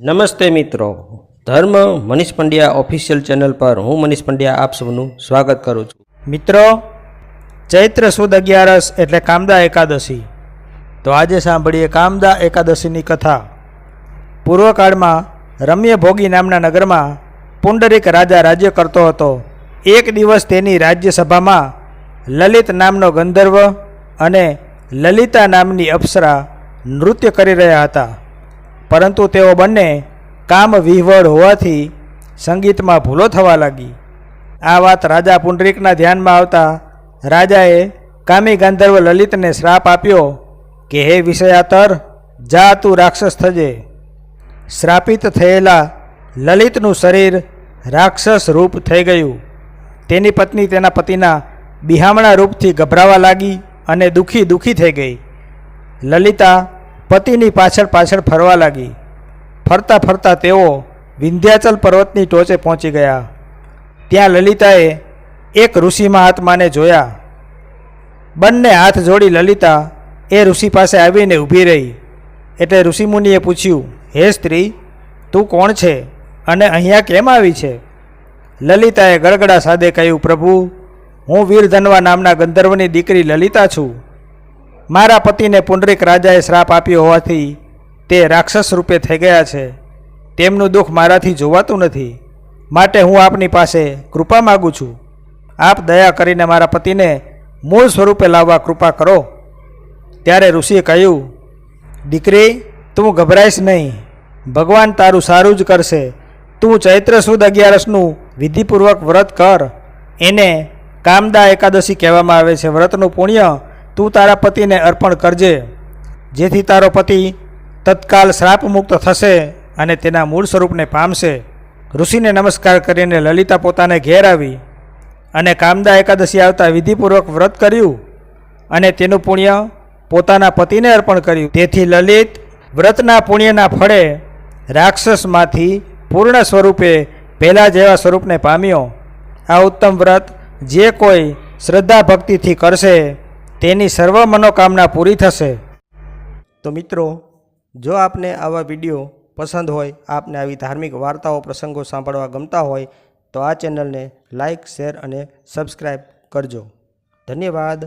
નમસ્તે મિત્રો. ધર્મ મનીષ પંડ્યા ઓફિશિયલ ચેનલ પર હું મનીષ પંડ્યા આપ સૌનું સ્વાગત કરું છું. મિત્રો, ચૈત્ર સુદ અગિયારસ એટલે કામદા એકાદશી. તો આજે સાંભળીએ કામદા એકાદશીની કથા. પૂર્વકાળમાં રમ્ય ભોગી નામના નગરમાં પુંડરીક રાજા રાજ્ય કરતો હતો. એક દિવસ તેની રાજ્યસભામાં લલિત નામનો ગંધર્વ અને લલિતા નામની અપ્સરા નૃત્ય કરી રહ્યા હતા. પરંતુ તેઓ બંને કામ વિહવળ હોવાથી સંગીતમાં ભૂલો થવા લાગી. આ વાત રાજા પુંડરીકના ધ્યાનમાં આવતા રાજાએ કામી ગાંધર્વ લલિતને શ્રાપ આપ્યો કે, હે વિષયાતર, જા તું રાક્ષસ થજે. શ્રાપિત થયેલા લલિતનું શરીર રાક્ષસ રૂપ થઈ ગયું. તેની પત્ની તેના પતિના બિહામણા રૂપથી ગભરાવા લાગી અને દુઃખી દુઃખી થઈ ગઈ. લલિતા પતિની પાછળ પાછળ ફરવા લાગી. ફરતા ફરતા તેઓ વિંધ્યાચલ પર્વતની ટોચે પહોંચી ગયા. ત્યાં લલિતાએ એક ઋષિ મહાત્માને જોયા. બંને હાથ જોડી લલિતા એ ઋષિ પાસે આવીને ઊભી રહી. એટલે ઋષિમુનિએ પૂછ્યું, હે સ્ત્રી, તું કોણ છે અને અહીંયા કેમ આવી છે? લલિતાએ ગળગડા સાદે કહ્યું, પ્રભુ, હું વીરધનવા નામના ગંધર્વની દીકરી લલિતા છું. મારા પતિને પુંડરીક રાજાએ શ્રાપ આપ્યો હોવાથી તે રાક્ષસ રૂપે થઈ ગયા છે. તેમનું દુઃખ મારાથી જોવાતું નથી. માટે હું આપની પાસે કૃપા માગું છું. આપ દયા કરીને મારા પતિને મૂળ સ્વરૂપે લાવવા કૃપા કરો. ત્યારે ઋષિએ કહ્યું, દીકરી, તું ગભરાઈશ નહીં. ભગવાન તારું સારું જ કરશે. તું ચૈત્ર સુદ અગિયારસનું વિધિપૂર્વક વ્રત કર. એને કામદા એકાદશી કહેવામાં આવે છે. વ્રતનું પુણ્ય તું તારા પતિને અર્પણ કરજે, જેથી તારો પતિ તત્કાલ શ્રાપમુક્ત થશે અને તેના મૂળ સ્વરૂપને પામશે. ઋષિને નમસ્કાર કરીને લલિતા પોતાને ઘેર આવી અને કામદા એકાદશી આવતા વિધિપૂર્વક વ્રત કર્યું અને તેનું પુણ્ય પોતાના પતિને અર્પણ કર્યું. તેથી લલિત વ્રતના પુણ્યના ફળે રાક્ષસમાંથી પૂર્ણ સ્વરૂપે પહેલાં જેવા સ્વરૂપને પામ્યો. આ ઉત્તમ વ્રત જે કોઈ શ્રદ્ધા ભક્તિથી કરશે તેની સર્વ મનોકામના પૂરી થશે. તો મિત્રો, જો આપને આવા વીડિયો પસંદ હોય, આપને આવી ધાર્મિક વાર્તાઓ, પ્રસંગો સાંભળવા ગમતા હોય, તો આ ચેનલને લાઇક શેર અને સબસ્ક્રાઈબ કરજો. ધન્યવાદ.